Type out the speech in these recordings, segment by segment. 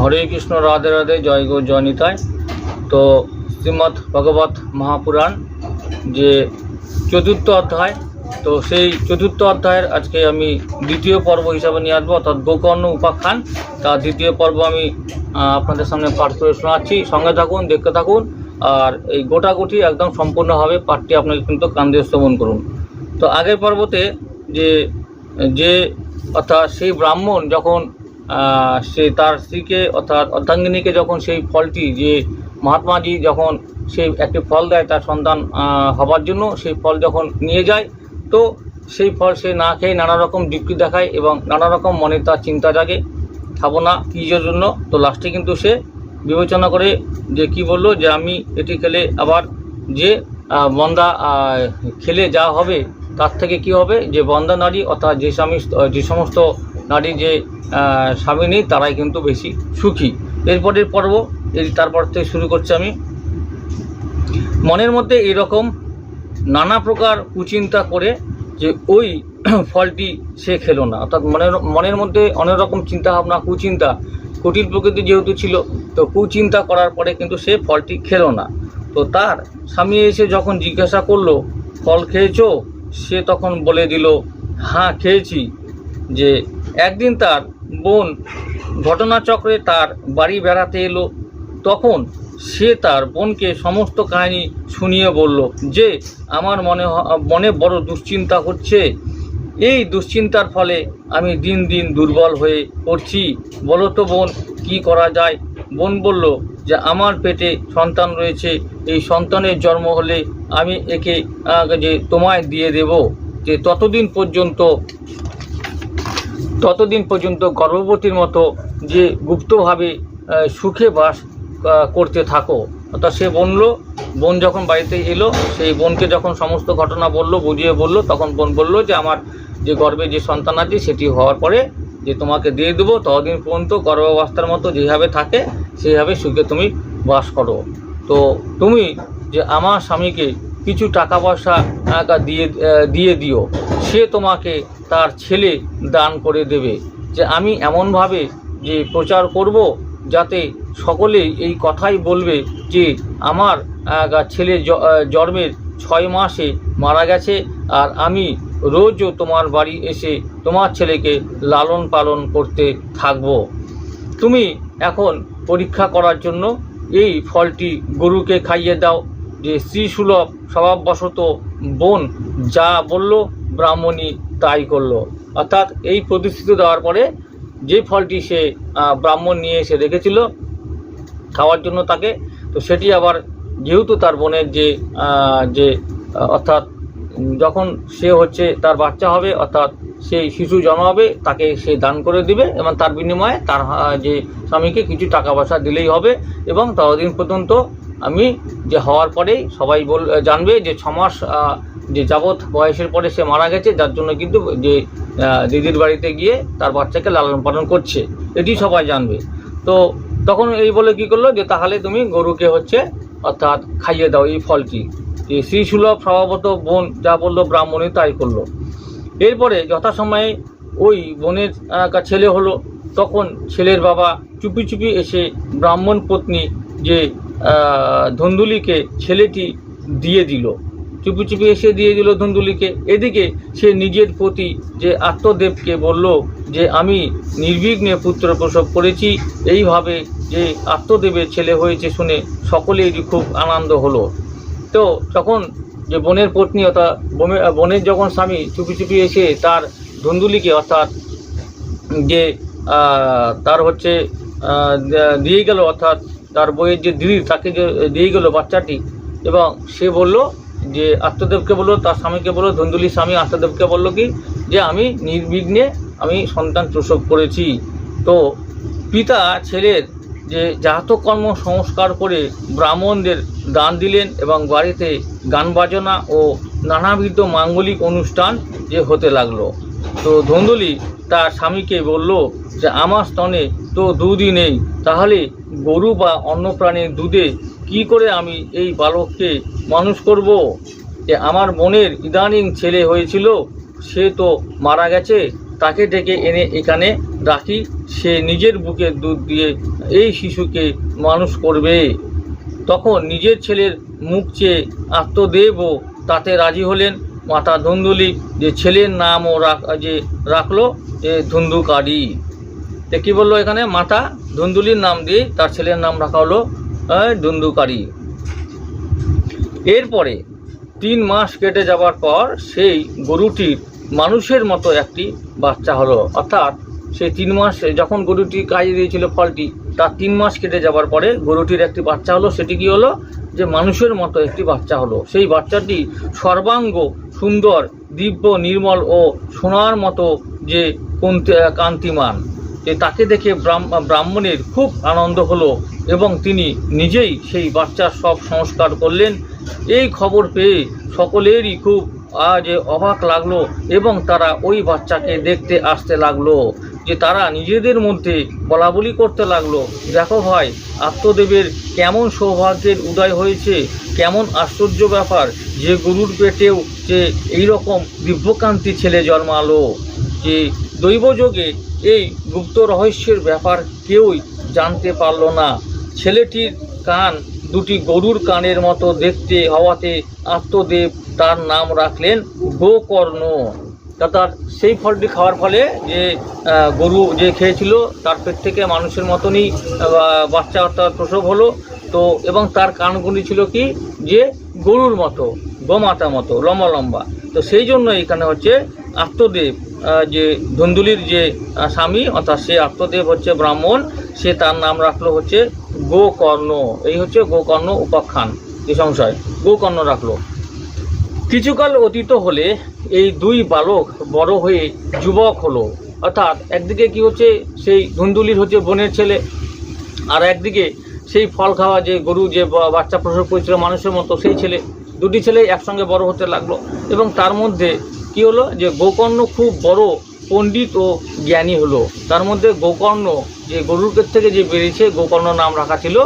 হরে কৃষ্ণ, রাধে রাধে, জয় গো, জয় নিতাই। তো শ্রীমৎ ভগবত মহাপুরাণ যে চতুর্থ অধ্যায়, তো সেই চতুর্থ অধ্যায়ের আজকে আমি দ্বিতীয় পর্ব হিসাবে নিয়ে আসব, অর্থাৎ গোকর্ণ উপাখ্যান। তার দ্বিতীয় পর্ব আমি আপনাদের সামনে পাঠ করে শোনাচ্ছি। সঙ্গে থাকুন, দেখতে থাকুন, আর এই গোটাগুটি একদম সম্পূর্ণভাবে পাঠটি আপনাকে কিন্তু কান্দে শ্রবণ করুন। তো আগের পর্বতে যে যে অর্থাৎ সেই ব্রাহ্মণ যখন সে তার স্ত্রীকে অর্থাৎ অর্ধাঙ্গিনীকে যখন সেই ফলটি যে মহাত্মাজি যখন সেই একটি ফল দেয় তার সন্তান হবার জন্য, সেই ফল যখন নিয়ে যায়, তো সেই ফল সে না খেয়ে নানা রকম যুক্তি দেখায় এবং নানা রকম মনে তার চিন্তা জাগে খাব না কীজের জন্য? তো লাস্টে কিন্তু সে বিবেচনা করে যে কি বলল, যে আমি এটি খেলে আবার যে বন্দা খেলে যা হবে, তার থেকে কি হবে? যে বন্দা নারী অর্থাৎ যে স্বামী যে সমস্ত নারী যে স্বামী নেই, তারাই কিন্তু বেশি সুখী। এরপরের পর্ব এই তারপর থেকে শুরু করছি আমি। মনের মধ্যে এরকম নানা প্রকার কুচিন্তা করে যে, ওই ফলটি সে খেলো না। অর্থাৎ মনের মনের মধ্যে অনেক রকম চিন্তাভাবনা, কুচিন্তা। কুটির প্রকৃতি যেহেতু ছিল, তো কুচিন্তা করার পরে কিন্তু সে ফলটি খেলো না। তো তার স্বামী এসে যখন জিজ্ঞাসা করল, ফল খেয়েছো? সে তখন বলে দিল হ্যাঁ খেয়েছি। যে একদিন তার বোন ঘটনাচক্রে তার বাড়ি বেড়াতে এলো। তখন সে তার বোনকে সমস্ত কাহিনী শুনিয়ে বলল যে, আমার মনে মনে বড় দুশ্চিন্তা হচ্ছে। এই দুশ্চিন্তার ফলে আমি দিন দিন দুর্বল হয়ে পড়ছি। বলো তো বোন, কি করা যায়? বোন বলল যে, আমার পেটে সন্তান রয়েছে। এই সন্তানের জন্ম হলে আমি একে যে তোমায় দিয়ে দেব, যে ততদিন পর্যন্ত ততদিন পর্যন্ত গর্ভবতীর মতো যে গুপ্তভাবে সুখে বাস করতে থাকো। অর্থাৎ সে বলল বোন যখন বাড়িতে এলো, সেই বোনকে যখন সমস্ত ঘটনা বলল, বুঝিয়ে বলল, তখন বোন বলল যে, আমার যে গর্ভে যে সন্তান আছে, সেটি হওয়ার পরে যে তোমাকে দিয়ে দেবো, ততদিন পর্যন্ত গর্ভাবস্থার মতো যেভাবে থাকে, সেইভাবে সুখে তুমি বাস করো। তো তুমি যে আমার স্বামীকে কিছু টাকা পয়সা আহ, দিয়ে দিয়ে দিও। সে তোমাকে তার ছেলে দান করে দেবে। যে আমি এমনভাবে যে প্রচার করব যাতে সকলেই এই কথাই বলবে যে আমার ছেলে জন্মের ছয় মাসে মারা গেছে আর আমি রোজও তোমার বাড়ি এসে তোমার ছেলেকে লালন পালন করতে থাকব। তুমি এখন পরীক্ষা করার জন্য এই ফলটি গরুকে খাইয়ে দাও। যে শ্রীসুলভ স্বভাববশত বোন যা বলল ব্রাহ্মণী তাই করল। অর্থাৎ এই প্রতিশ্রুতি দেওয়ার পরে যে ফলটি সে ব্রাহ্মণ নিয়ে এসে রেখেছিল খাওয়ার জন্য তাকে, তো সেটি আবার যেহেতু তার বোনের যে যে, অর্থাৎ যখন সে হচ্ছে তার বাচ্চা হবে, অর্থাৎ সেই শিশু জন্মাবে তাকে সে দান করে দিবে এবং তার বিনিময়ে তার যে স্বামীকে কিছু টাকা পয়সা দিলেই হবে এবং ততদিন পর্যন্ত আমি যে হওয়ার পরেই সবাই বল, জানবে যে ছমাস যে যাবৎ বয়সের পরে সে মারা গেছে, যার জন্য কিন্তু যে দিদির বাড়িতে গিয়ে তার বাচ্চাকে লালন পালন করছে। এটি সবাই জানবে। তো তখন এই বলে কি করল যে, তাহলে তুমি গরুকে হচ্ছে, অর্থাৎ খাইয়ে দাও এই ফলটি। যে শ্রীসুলভ স্বভাবত বোন যা বলল ব্রাহ্মণী তাই করল। এরপরে যথাসময়ে ওই বোনের ছেলে হলো। তখন ছেলের বাবা চুপি চুপি এসে ব্রাহ্মণ পত্নী যে ধুন্দুলিকে ছেলেটি দিয়ে দিল। চুপি চুপি এসে দিয়ে দিল ধুন্দুলিকে। এদিকে সে নিজের প্রতি যে আত্মদেবকে বলল যে, আমি নির্বিঘ্নে পুত্র প্রসব করেছি। এইভাবে যে আত্মদেবের ছেলে হয়েছে শুনে সকলেরই খুব আনন্দ হলো। তো তখন যে বোনের পত্নী অর্থাৎ বোনের যখন স্বামী চুপি চুপি এসে তার ধুন্দুলিকে অর্থাৎ যে তার হচ্ছে দিয়ে গেল অর্থাৎ তার বইয়ের যে দিদি তাকে যে দিয়ে গেল বাচ্চাটি এবং সে বলল যে, আত্মদেবকে বলল, তার স্বামীকে বলল ধুন্দুলির স্বামী আত্মদেবকে বলল কি, যে আমি নির্বিঘ্নে আমি সন্তান প্রসব করেছি। তো পিতা ছেলের যে জাতকর্ম সংস্কার করে ব্রাহ্মণদের দান দিলেন এবং বাড়িতে গান বাজনা ও নানাবিধ মাঙ্গলিক অনুষ্ঠান যে হতে লাগল। তো ধন্দুলি তার স্বামীকে বলল যে, আমার স্তনে তো দুধই নেই। তাহলে গরু বা অন্য প্রাণীর দুধে কি করে আমি এই বালককে মানুষ করব? যে আমার বোনের ইদানিং ছেলে হয়েছিল, সে তো মারা গেছে, তাকে ডেকে এনে এখানে রাখি, সে নিজের বুকে দুধ দিয়ে এই শিশুকে মানুষ করবে। তখন নিজের ছেলের মুখ চেয়ে আত্মদেবও তাতে রাজি হলেন। মাতা ধুন্দুলি যে ছেলের নামও রাখ, যে রাখল ধুন্দুকারী। তো কী বলল এখানে? মাতা ধুন্দুলির নাম দিয়ে তার ছেলের নাম রাখা হলো ধুন্দুকারী। এরপরে তিন মাস কেটে যাওয়ার পর সেই গরুটির মানুষের মতো একটি বাচ্চা হলো। অর্থাৎ সেই তিন মাস, যখন গরুটি কাজে দিয়েছিল ফলটি, তার তিন মাস কেটে যাওয়ার পরে গরুটির একটি বাচ্চা হলো। সেটি কি হলো? যে মানুষের মতো একটি বাচ্চা হলো। সেই বাচ্চাটি সর্বাঙ্গ, সুন্দর, দিব্য, নির্মল ও সোনার মতো যে কন্তি- কান্তিমান। তাকে দেখে ব্রাহ্ম- ব্রাহ্মণের খুব আনন্দ হলো এবং তিনি নিজেই সেই বাচ্চার সব সংস্কার করলেন। এই খবর পেয়ে সকলেরই খুব আজ অবাক লাগল এবং তারা ওই বাচ্চাকে দেখতে আসতে লাগল, যে তারা নিজেদের মধ্যে বলা বলি করতে লাগল। দেখো ভাই, আত্মদেবের কেমন সৌভাগ্যের উদয় হয়েছে, কেমন আশ্চর্য ব্যাপার যে গরুর পেটেও যে এইরকম দিব্যকান্তি ছেলে জন্মালো, যে দৈবযোগে এই গুপ্ত রহস্যের ব্যাপার কেউই জানতে পারল না। ছেলেটির কান দুটি গরুর কানের মতো দেখতে হওয়াতে আত্মদেব তার নাম রাখলেন গোকর্ণ। তার সেই ফলটি খাওয়ার ফলে যে গরু যে খেয়েছিল, তার পেট থেকে মানুষের মতনই বাচ্চা অর্থাৎ প্রসব হলো। তো, এবং তার কানগুলি ছিল কি? যে গরুর মতো, গোমাতা মতো, লম্বা লম্বা। তো সেই জন্য এখানে হচ্ছে আত্মদেব যে ধুন্দুলির যে স্বামী, অর্থাৎ সে আত্মদেব হচ্ছে ব্রাহ্মণ, সে তার নাম রাখল হচ্ছে গোকর্ণ। এই হচ্ছে গোকর্ণ উপাখ্যান এই সংশয়। গোকর্ণ রাখল। কিছুকাল অতীত হলে এই দুই বালক বড় হয়ে যুবক হলো। অর্থাৎ একদিকে কি হচ্ছে, সেই ধুন্দুলির হচ্ছে বোনের ছেলে, আর একদিকে সেই ফল খাওয়া যে গরু, যে বাচ্চা প্রসব করেছিল মানুষের মতো, সেই ছেলে, দুটি ছেলে একসঙ্গে বড় হতে লাগল। এবং তার মধ্যে কি হলো? যে গোকর্ণ খুব বড় পণ্ডিত ও জ্ঞানী হলো। তার মধ্যে গোকর্ণ, যে গরুর থেকে যে বেরিয়েছে, গোকর্ণ নাম রাখা ছিল।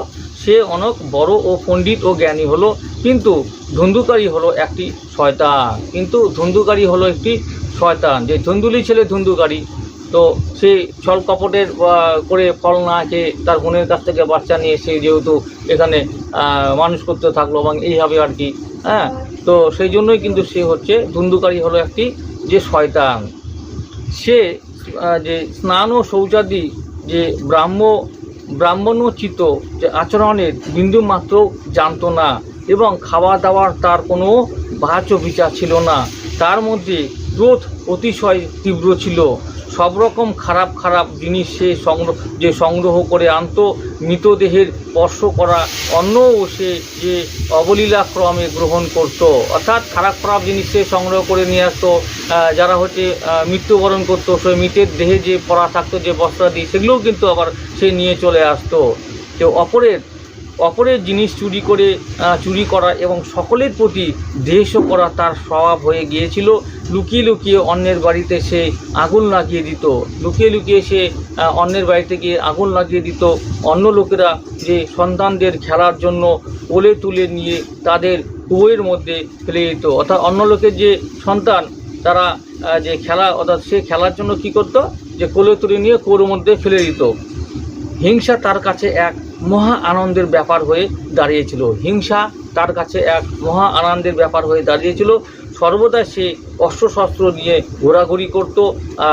সে অনেক বড় ও পণ্ডিত ও জ্ঞানী হলো, কিন্তু ধুন্ধুকারী হলো একটি শয়তান। কিন্তু ধুন্ধুকারী হলো একটি শয়তান। যে ধুন্দুলি ছেলে ধুন্ধুকারী তো সে ছল কপটের করে ফল না খেয়ে তার বোনের কাছ থেকে বাচ্চা নিয়ে সে যেহেতু এখানে মানুষ করতে থাকল এবং এইভাবে আর কি হ্যাঁ তো সেই জন্যই কিন্তু সে হচ্ছে ধুন্দুকারী হলো একটি যে শয়তান। সে যে স্নান ও শৌচাদি যে ব্রাহ্ম, ব্রাহ্মণোচিত যে আচরণের বিন্দু মাত্র জানতো না এবং খাওয়া দাওয়ার তার কোনো বাচ বিচার ছিল না। তার মধ্যে ক্রোধ অতিশয় তীব্র ছিল। সব রকম খারাপ খারাপ জিনিস সে সংগ্রহ, যে সংগ্রহ করে আনতো, মৃতদেহের স্পর্শ করা, অন্যও সে যে অবলীলাক্রমে গ্রহণ করত। অর্থাৎ খারাপ খারাপ জিনিস সে সংগ্রহ করে নিয়ে আসতো যারা হচ্ছে মৃত্যুবরণ করতো, সে মৃতের দেহে যে পড়া থাকতো, যে বস্ত্রাদি, সেগুলোও কিন্তু আবার সে নিয়ে চলে আসতো। তো অপরের অপরের জিনিস চুরি করে চুরি করা এবং সকলের প্রতি দেশও করা তার স্বভাব হয়ে গিয়েছিল। লুকিয়ে লুকিয়ে অন্যের বাড়িতে সে আগুন লাগিয়ে দিত। লুকিয়ে লুকিয়ে সে অন্যের বাড়িতে গিয়ে আগুন লাগিয়ে দিত। অন্য লোকেরা যে সন্তানদের খেলার জন্য কোলে তুলে নিয়ে তাদের কুয়োর মধ্যে ফেলে দিত। অর্থাৎ অন্য লোকের যে সন্তান, তারা যে খেলা, অর্থাৎ সে খেলার জন্য কি করত? যে কোলে তুলে নিয়ে কুয়োর মধ্যে ফেলে দিত। হিংসা তার কাছে এক মহা আনন্দের ব্যাপার হয়ে দাঁড়িয়েছিল। হিংসা তার কাছে এক মহা আনন্দের ব্যাপার হয়ে দাঁড়িয়েছিল। সর্বদা সে অস্ত্রশস্ত্র নিয়ে ঘোরাঘুরি করত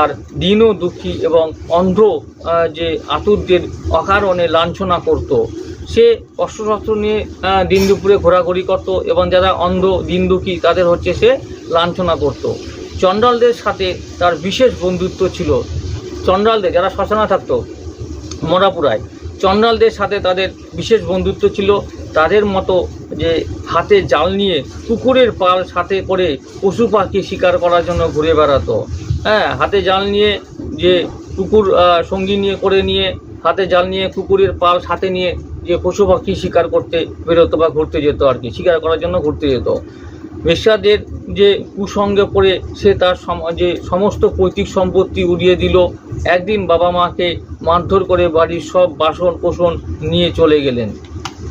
আর দীন দুঃখী এবং অন্ধ যে আতুরদের অকারণে লাঞ্ছনা করত। সে অস্ত্রশস্ত্র নিয়ে দিন দুপুরে ঘোরাঘুরি করত এবং যারা অন্ধ, দিন দুঃখী তাদের হচ্ছে সে লাঞ্ছনা করত। চণ্ডালদের সাথে তার বিশেষ বন্ধুত্ব ছিল। চণ্ডালদের যারা শ্মশানা থাকতো, মোরাপুরায় চন্ডালদের সাথে তাদের বিশেষ বন্ধুত্ব ছিল। তাদের মতো যে হাতে জাল নিয়ে কুকুরের পাল সাথে করে পশু পাখি শিকার করার জন্য ঘুরে বেড়াতো। হ্যাঁ হাতে জাল নিয়ে যে কুকুর সঙ্গী নিয়ে করে নিয়ে হাতে জাল নিয়ে কুকুরের পাল সাথে নিয়ে যে পশু পাখি শিকার করতে বেরোতো বা ঘুরতে যেত আর কি, শিকার করার জন্য ঘুরতে যেত। বেশ্যাদের যে কুসঙ্গে পড়ে সে তার সম- যে সমস্ত পৈতৃক সম্পত্তি উড়িয়ে দিল, একদিন বাবা মাকে মারধর করে বাড়ির সব বাসন কোসন নিয়ে চলে গেলেন।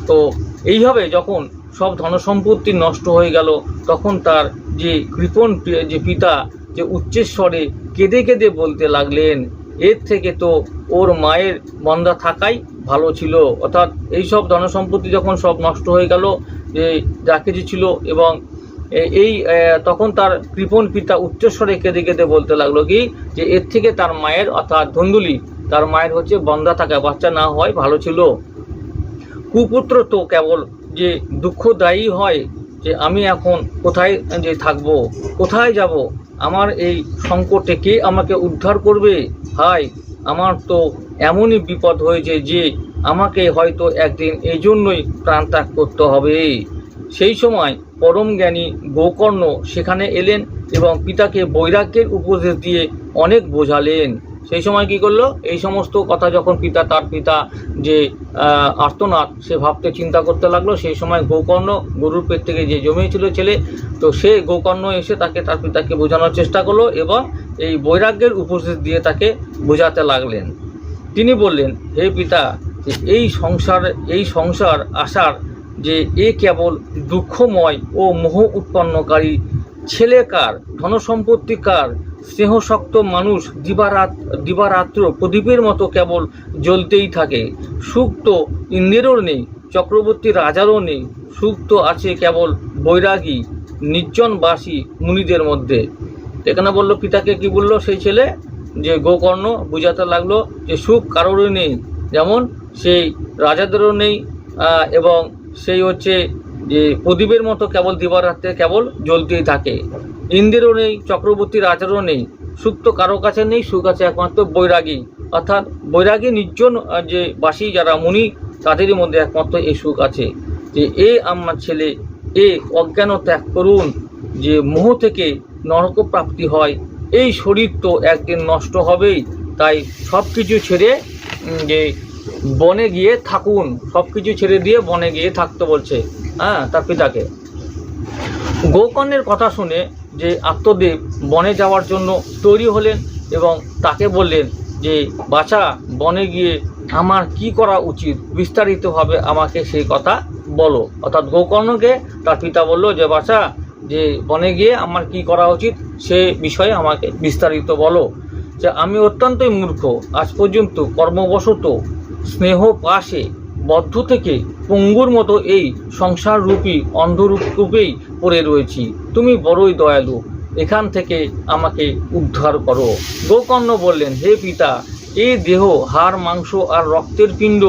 তো এইভাবে যখন সব ধনসম্পত্তি নষ্ট হয়ে গেল, তখন তার যে কৃপণ যে পিতা, যে উচ্চেশ্বরে কেঁদে কেঁদে বলতে লাগলেন, এর থেকে তো ওর মায়ের মন্দা থাকাই ভালো ছিল। অর্থাৎ এই সব ধনসম্পত্তি যখন সব নষ্ট হয়ে গেল, যে যা কিছু ছিল এবং এই তখন তার কৃপণ পিতা উচ্চস্বরে কেঁদে কেঁদে বলতে লাগল কি, যে এর থেকে তার মায়ের, অর্থাৎ ধন্দুলি, তার মায়ের হচ্ছে বন্ধা থাকা, বাচ্চা না হয়, ভালো ছিল। কুপুত্র তো কেবল যে দুঃখদায়ী হয়, যে আমি এখন কোথায় যে থাকব, কোথায় যাব? আমার এই সংকটে কে আমাকে উদ্ধার করবে? হাই আমার তো এমনই বিপদ হয়েছে যে আমাকে হয়তো একদিন এই জন্যই প্রাণ ত্যাগ করতে হবে। সেই সময় পরম জ্ঞানী গোকর্ণ সেখানে এলেন এবং পিতাকে বৈরাগ্যের উপদেশ দিয়ে অনেক বোঝালেন। সেই সময় কি করল? এই সমস্ত কথা যখন পিতা তার পিতা যে আহ, আর্তনাদ সে ভাবতে চিন্তা করতে লাগল। সেই সময় গোকর্ণ গরুর পেট থেকে যে জমিয়েছিল ছেলে তো সে গোকর্ণ এসে তাকে তার পিতাকে বোঝানোর চেষ্টা করল এবং এই বৈরাগ্যের উপদেশ দিয়ে তাকে বোঝাতে লাগলেন। তিনি বললেন হে পিতা এই সংসার এই সংসার আসার যে এ কেবল দুঃখময় ও মোহ উৎপন্নকারী ছেলে কার ধনসম্পত্তি কার স্নেহশক্ত মানুষ দিবারাত, দিবারাত্র প্রদীপের মতো কেবল জ্বলতেই থাকে। সুখ তো ইন্দ্রেরও নেই, চক্রবর্তী রাজারও নেই সুখ তো আছে কেবল বৈরাগী নির্জনবাসী মুনিদের মধ্যে। এখানে বলল, পিতাকে কি বলল সেই ছেলে? যে গোকর্ণ, বুঝাতে লাগল যে সুখ কারোরই নেই। যেমন সেই রাজাদেরও নেই এবং সেই হচ্ছে যে প্রদীপের মতো কেবল দিবারাত্রে কেবল জ্বলতেই থাকে। ইন্দ্রেরও নেই চক্রবর্তী রাজারও নেই সুখ তো কারও কাছে নেই, সুখ আছে একমাত্র বৈরাগী। অর্থাৎ বৈরাগী নির্জন যে বাসী যারা মুনি, তাদেরই মধ্যে একমাত্র এই সুখ আছে যে, এ আমার ছেলে, এ অজ্ঞান ত্যাগ করুন, যে মোহ থেকে নরক প্রাপ্তি হয়, এই শরীর তো একদিন নষ্ট হবেই। তাই সব কিছু ছেড়ে যে বনে গিয়ে থাকুন সব কিছু ছেড়ে দিয়ে বনে গিয়ে থাকতে বলছে হ্যাঁ তার পিতাকে। গোকর্ণের কথা শুনে যে আত্মদেব বনে যাওয়ার জন্য তৈরি হলেন এবং তাকে বললেন যে, বাছা, বনে গিয়ে আমার কি করা উচিত? বিস্তারিতভাবে আমাকে সেই কথা বলো। অর্থাৎ গোকর্ণকে তার পিতা বলল যে, বাছা, যে বনে গিয়ে আমার কি করা উচিত সে বিষয়ে আমাকে বিস্তারিত বলো। যে আমি অত্যন্তই মূর্খ, আজ পর্যন্ত কর্মবশত স্নেহ পাশে বদ্ধ থেকে পঙ্গুর মতো এই সংসার রূপী অন্ধরূপ রূপেই পড়ে রয়েছি। তুমি বড়ই দয়ালু, এখান থেকে আমাকে উদ্ধার করো। গোকর্ণ বললেন, হে পিতা এই দেহ, হাড়, মাংস আর রক্তের পিণ্ড,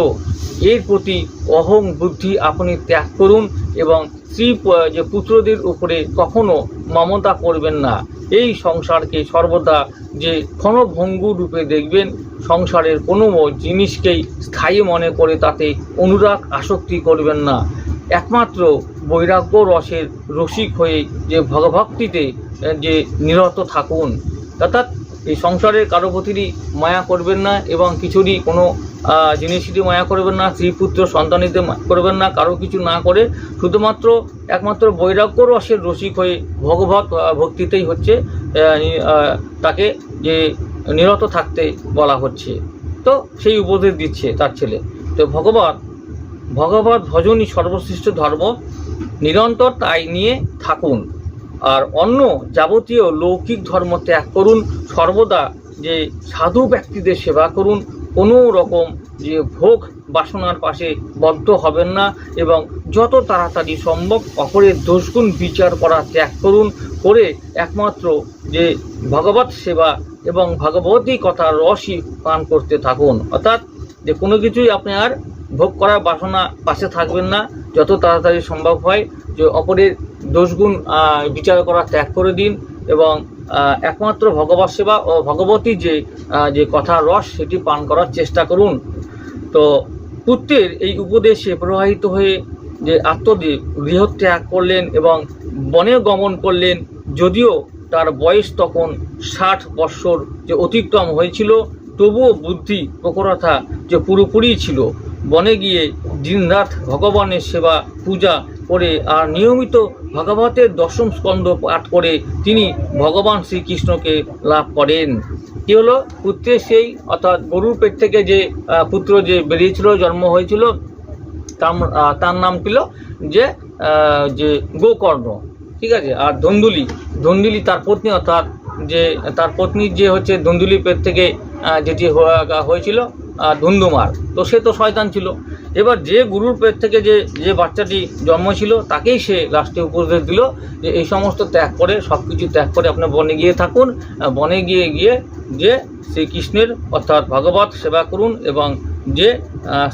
এর প্রতি অহং বুদ্ধি আপনি ত্যাগ করুন এবং স্ত্রী যে পুত্রদের উপরে কখনো মমতা করবেন না। এই সংসারকে সর্বদা যে ক্ষণভঙ্গুর রূপে দেখবেন, সংসারের কোনো জিনিসকেই স্থায়ী মনে করে তাতে অনুরাগ আসক্তি করবেন না। একমাত্র বৈরাগ্য রসের রসিক হয়ে যে ভগভক্তিতে যে নিরত থাকুন, অর্থাৎ এই সংসারের কারও প্রতিরই মায়া করবেন না এবং কিছুরই কোনো জিনিসেরই মায়া করবেন না স্ত্রীপুত্র সন্তানিতে মা- করবেন না, কারও কিছু না করে, শুধুমাত্র একমাত্র বৈরাগ্য রসের রসিক হয়ে ভগবত ভক্তিতেই হচ্ছে তাকে যে নিরত থাকতে বলা হচ্ছে। তো সেই উপদেশ দিচ্ছে তার ছেলে। তো ভগবত ভগবত ভজনই সর্বশ্রেষ্ঠ ধর্ম, নিরন্তর তাই নিয়ে থাকুন। আর অন্য যাবতীয় লৌকিক ধর্ম ত্যাগ করুন, সর্বদা যে সাধু ব্যক্তিদের সেবা করুন কোনো রকম যে ভোগ বাসনার পাশে বদ্ধ হবেন না এবং যত তাড়াতাড়ি সম্ভব অপরের দোষগুণ বিচার করা ত্যাগ করুন করে একমাত্র যে ভগবত সেবা এবং ভগবতী কথার রসই পান করতে থাকুন। অর্থাৎ যে কোনো কিছুই আপনি আর ভোগ করার বাসনা পাশে থাকবেন না। যত তাড়াতাড়ি সম্ভব হয় যে অপরের দোষগুণ বিচার করা ত্যাগ করে দিন এবং একমাত্র ভগবত সেবা ও ভগবতী যে যে কথার রস, সেটি পান করার চেষ্টা করুন। তো পুত্রের এই উপদেশে প্রবাহিত হয়ে যে আত্মদেব গৃহত্যাগ করলেন এবং বনে গমন করলেন, যদিও তার বয়স তখন ষাট বৎসর যে অতিক্রম হয়েছিল, তবুও বুদ্ধি প্রখরতা যে পুরোপুরি ছিল। বনে গিয়ে দিনরাত ভগবানের সেবা, পূজা করে আর নিয়মিত ভগবতের দশম স্কন্ধ পাঠ করে তিনি ভগবান শ্রীকৃষ্ণকে লাভ করেন। কি হলো? পুত্রের সেই, অর্থাৎ গরুর পেট থেকে যে পুত্র যে বেরিয়েছিল, জন্ম হয়েছিল, তার নাম ছিল যে যে গোকর্ণ। ঠিক আছে? আর ধন্দুলি। ধন্দুলি তার পত্নী, অর্থাৎ যে, তার পত্নীর যে হচ্ছে ধুন্দুলি পেট থেকে যেটি হয়েছিল আহ, ধুন্দুমার। তো সে তো শয়তান ছিল। এবার যে গুরুর পেট থেকে যে যে বাচ্চাটি জন্ম ছিল তাকেই সে লাস্টে উপদেশ দিল যে এই সমস্ত ত্যাগ করে সব কিছু ত্যাগ করে আপনি বনে গিয়ে থাকুন। বনে গিয়ে গিয়ে যে শ্রীকৃষ্ণের অর্থাৎ ভগবত সেবা করুন এবং যে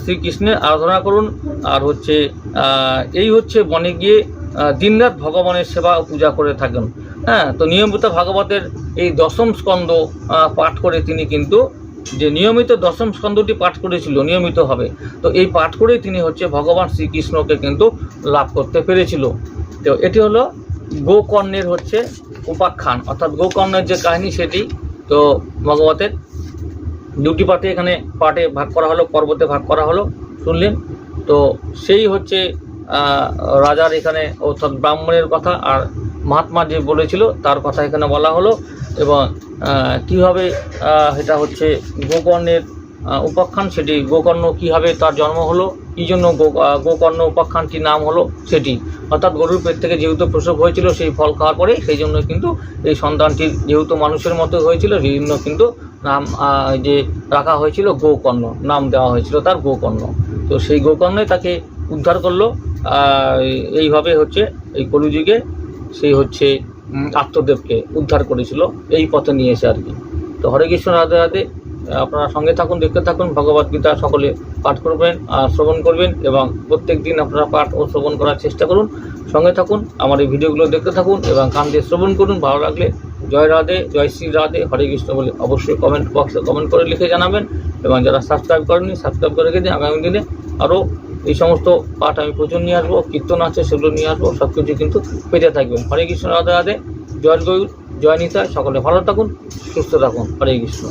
শ্রীকৃষ্ণের আরাধনা করুন। আর হচ্ছে এই হচ্ছে বনে গিয়ে দিনরাত ভগবানের সেবা পূজা করে থাকেন। হ্যাঁ তো নিয়মিত ভাগবতের এই দশম স্কন্দ আহ, পাঠ করে তিনি কিন্তু যে নিয়মিত দশম স্কন্ধটি পাঠ করেছিল নিয়মিতভাবে তো এই পাঠ করেই তিনি হচ্ছে ভগবান শ্রীকৃষ্ণকে কিন্তু লাভ করতে পেরেছিল। তো এটি হলো গোকর্ণের হচ্ছে উপাখ্যান, অর্থাৎ গোকর্ণের যে কাহিনী সেটি তো ভগবতের দুটি পার্টে এখানে পার্টে ভাগ করা হলো, পর্বতে ভাগ করা হলো, শুনলেন? তো সেই হচ্ছে রাজার এখানে অর্থাৎ ব্রাহ্মণের কথা আর মহাত্মা যে বলেছিল, তার কথা এখানে বলা হলো এবং কীভাবে এটা হচ্ছে গোকর্ণের উপাখ্যান সেটি, গোকর্ণ কীভাবে তার জন্ম হলো, কী জন্য গোকর্ণ উপাখ্যানটি নাম হলো সেটি। অর্থাৎ গরুর পেট থেকে যেহেতু প্রসব হয়েছিল, সেই ফল খাওয়ার পরে, সেই জন্য কিন্তু এই সন্তানটির যেহেতু মানুষের মতো হয়েছিল সেই জন্য কিন্তু নাম যে রাখা হয়েছিল গোকর্ণ, নাম দেওয়া হয়েছিল তার গোকর্ণ। তো সেই গোকর্ণে তাকে উদ্ধার করল এইভাবে হচ্ছে এই কলিযুগে সেই হচ্ছে আত্মদেবকে উদ্ধার করেছিল। এই পথে নিয়ে এসে আর কি। তো হরে কৃষ্ণ, রাধে রাধে। আপনারা সঙ্গে থাকুন, দেখতে থাকুন, ভগবত গীতা সকলে পাঠ করবেন আর শ্রবণ করবেন এবং প্রত্যেক দিন আপনারা পাঠ ও শ্রবণ করার চেষ্টা করুন। সঙ্গে থাকুন, আমার এই ভিডিওগুলো দেখতে থাকুন এবং কান দিয়ে শ্রবণ করুন। ভালো লাগলে জয় রাধে, জয় শ্রী রাধে, হরে কৃষ্ণ বলে অবশ্যই কমেন্ট বক্সে কমেন্ট করে লিখে জানাবেন। এবং যারা সাবস্ক্রাইব করেননি সাবস্ক্রাইব করে রেখে দিন। আগামী দিনে আরও এই সমস্ত পাঠ আমি প্রচুর নিয়ে আসব, কীর্তন আছে সেগুলো নিয়ে আসব সব কিছু কিন্তু পেতে থাকবেন। হরে কৃষ্ণ রাধে রাধে, জয় গৌর, জয় নিতায় সকলে ভালো থাকুন, সুস্থ থাকুন। হরে কৃষ্ণ।